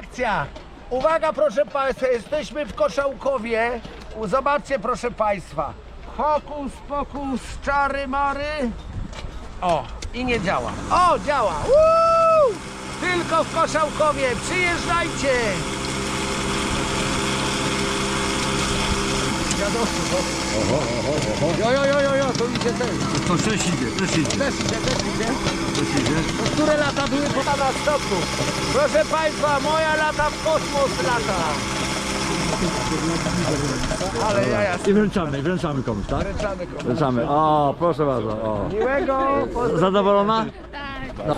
akcja! Uwaga, proszę Państwa, jesteśmy w Koszałkowie. Zobaczcie, proszę Państwa. Hokus pokus, czary mary. O, i nie działa. O, działa. Woo! Tylko w Koszałkowie. Przyjeżdżajcie. Jo, jo, jo, jo, jo, to idzie ten. To też idzie, też idzie, Też idzie, też idzie. też idzie. To które lata były po na stoku? Proszę Państwa, moja lata w kosmos lata. Ale ja ja I wręczamy, wręczamy komuś, tak? ręczamy komuś. Wręczamy. O, proszę bardzo. O. Miłego, Zadowolona? Na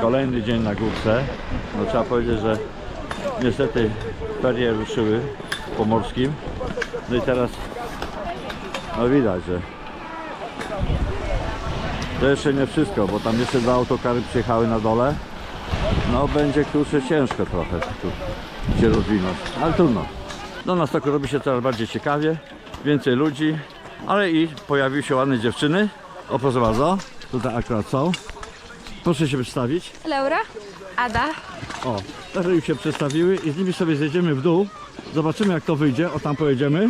Kolejny dzień na górce. No trzeba powiedzieć, że niestety ferie ruszyły w Pomorskim. No i teraz no widać, że to jeszcze nie wszystko, bo tam jeszcze dwa autokary przyjechały na dole. No będzie kurczę ciężko trochę tu się rozwinąć, ale trudno. No na stoku robi się coraz bardziej ciekawie, więcej ludzi, ale i pojawiły się ładne dziewczyny. O proszę bardzo, tutaj akurat są. Proszę się przedstawić. Laura? Ada? O, teraz już się przedstawiły i z nimi sobie zjedziemy w dół. Zobaczymy jak to wyjdzie. O tam pojedziemy.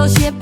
pero